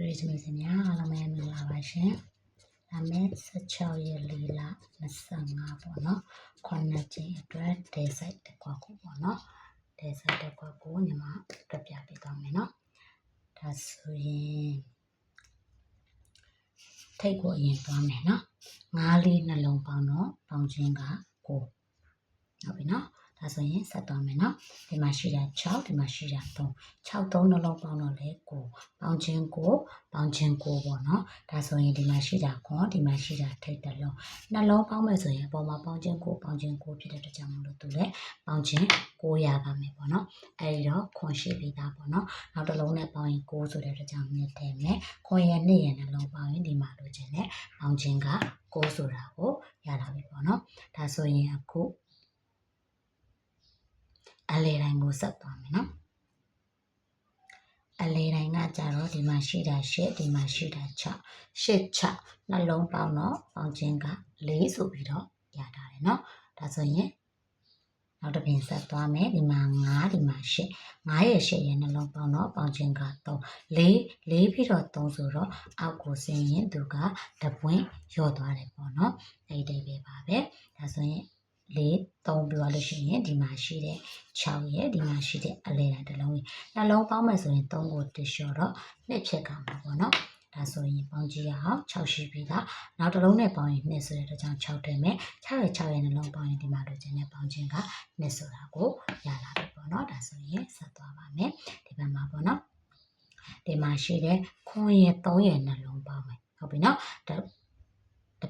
တူရီစမီစင်များအားလုံးပဲမင်္ဂလာပါရှင်။ဒါမဲ့16ရက်၄လ25ပေါ့နော်။ခုနှစ်ကြိမ်အတွက်ဒေဆိုင်တစ်ခွက်ကိုပေါ့နော်။ဒေဆိုင်တစ်ခွက်ကိုညီမပြပြပေးသွားမယ်နော်။ဒါဆိုရင်ထိတ်ကိုအရင်သွားမယ်နော်။ငါးလေးနှလုံးပေါင်းတော့ပေါင်းခြင်းက9ဟုတ်ပြီနော်။ ဒါဆိုရင်ဆက်သွားမယ်နော်ဒီမှာရှိတာ6ဒီမှာရှိတာ3 6 3နှလုံးပေါင်းတော့လေ9ပေါင်းခြင်း9ပေါင်းခြင်း9ပေါ့နော်ဒါဆိုရင်ဒီမှာရှိတာခွန်ဒီမှာရှိတာထိတ်တစ်လုံးနှလုံးပေါင်းမယ်ဆိုရင်အပေါ်မှာပေါင်းခြင်း9ပေါင်းခြင်း9ဖြစ်တဲ့အတွက်ကြောင့်မလို့သူလည်းပေါင်းခြင်း9ရပါမယ်ပေါ့နော်အဲဒီတော့ခွန်ရှိပြီးသားပေါ့နော်နောက်တစ်လုံးနဲ့ပေါင်းရင်9ဆိုတဲ့အတွက်ကြောင့်နှစ်ထည့်မယ်ခွန်ရဲ့နှစ်ရဲ့နှလုံးပေါင်းရင်ဒီမှာလိုချင်တဲ့ပေါင်းခြင်းက9ဆိုတာကိုရတာပြီပေါ့နော်ဒါဆိုရင်အခု အလေတိုင်းကိုဆက်သွားမယ်နော်အလေတိုင်းကကြတော့ဒီမှာရှိတာရှစ်ဒီမှာရှိတာ6ရှစ်6နှလုံးပေါင်းတော့ပေါင်းခြင်းက4ဆိုပြီးတော့ရတာတယ်နော်ဒါဆိုရင်နောက်တစ်ပြင်ဆက်သွားမယ်ဒီမှာ9ဒီမှာ8 9ရဲ့8ရဲ့နှလုံးပေါင်းတော့ပေါင်းခြင်းက3 4 4ပြီးတော့3ဆိုတော့အောက်ကိုဆင်းရင်သူကတပွင့်ရော့သွားတယ်ပေါ့နော်အဲ့ဒီပဲပါပဲဒါဆိုရင် လေးသုံးပြီးတော့လို့ရှိရင်ဒီမှာရှိတဲ့6ရဲ့ဒီမှာရှိတဲ့အလဲတိုင်းတစ်လုံးကြီးနှလုံးပေါင်းမယ်ဆိုရင်3ကိုတစ်လျှော့တော့နှစ်ဖြစ်ကမှာပေါ့နော်ဒါဆိုရင်ပေါင်းကြည့်ရအောင်6ရှိပြီကနောက်တစ်လုံးနဲ့ပေါင်းရင်2ဆိုတဲ့အတွက်ကြောင့်6ထည့်မယ်6ရဲ့6ရဲ့နှလုံးပေါင်းရင်ဒီမှာလိုချင်တဲ့ပေါင်းခြင်းက2ဆိုတာကိုရလာပြီပေါ့နော်ဒါဆိုရင်ဆက်သွားပါမယ်ဒီဘက်မှာပေါ့နော်ဒီမှာရှိတဲ့ခွန်ရဲ့3ရဲ့နှလုံးပေါင်းမယ်ဟုတ်ပြီနော်တ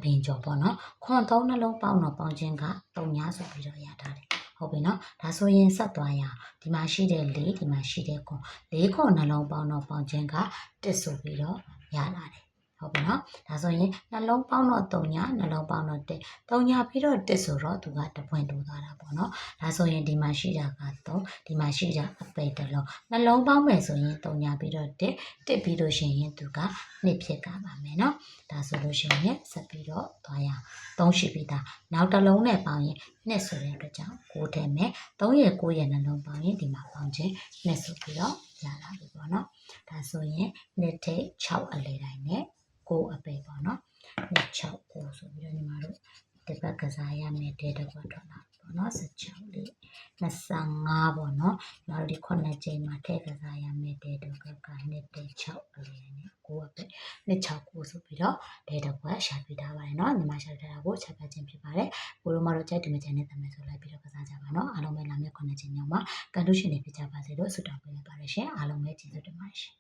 ပင်ကျော်ပေါ့နော်ခွန်သုံးနှလုံးပေါင်းတော့ပေါင်းခြင်းက3ညဆိုပြီးတော့ရထားတယ်ဟုတ်ပြီနော်ဒါဆိုရင်ဆက်သွားရအောင်ဒီမှာရှိတဲ့၄ဒီမှာရှိတဲ့ခွန်၄ခွန်နှလုံးပေါင်းတော့ပေါင်းခြင်းက1ဆိုပြီးတော့ရလာတယ်ဟုတ်ပြီနော်ဒါဆိုရင်နှလုံးပေါင်းတော့3ညနှလုံးပေါင်းတော့1 3ညပြီးတော့1ဆိုတော့သူကတပွင့်တိုးသွားတာပေါ့နော်ဒါဆိုရင်ဒီမှာရှိတာက 3ဒီမှာရှိတာအပိတ်တစ်လုံးနှလုံးပေါင်းမယ်ဆိုရင်3ညပြီးတော့1 1ပြီးလို့ရှိရင်သူက2ဖြစ်ကပါမယ်နော်ဒါဆိုလို့ရှိရင်ဆက်ပြီးတော့သွားရအောင်3ရှိပြီးသားနောက်တစ်လုံးနဲ့ပေါင်းရင်2ဆိုတဲ့အတွက်ကြောင့်6ထည့်မယ်3ရဲ့6ရဲ့နှလုံးပေါင်းရင်ဒီမှာပေါင်းခြင်း2ဆိုပြီးတော့ရလာပြီပေါ့နော်ဒါဆိုရင်2ထိပ်6အလဲတိုင်းနဲ့ကိုအပေပေါ့နော်26ကိုဆိုပြီးတော့ညီမတို့ဒီဘက်ကစားရမယ်တဲ့တော့ထွက်လာ ပေါ့နော်16လေး25ပေါ့နော်ညီမတို့ဒီ9ချိန်မှာထည့်ကစားရမယ်တဲ့တော့ကကနှစ်တဲ့6အလေးနဲ့ကိုအပေ26ကိုဆိုပြီးတော့တဲ့တော့ကရှာပြထားပါတယ်နော်ညီမရှာပြထားတာကိုချက်ပြခြင်းဖြစ်ပါတယ်ကိုတို့မတို့ကြိုက်တယ်မကြိုက်နဲ့တမယ်ဆိုလိုက်ပြီးတော့ကစားကြပါနော်အားလုံးပဲလာမယ့်9ချိန်ညမှာကန်တူးရှင်တွေဖြစ်ကြပါစေလို့ဆုတောင်းပေးလိုက်ပါတယ်ရှင်အားလုံးပဲကျေးဇူးတင်ပါတယ်ရှင်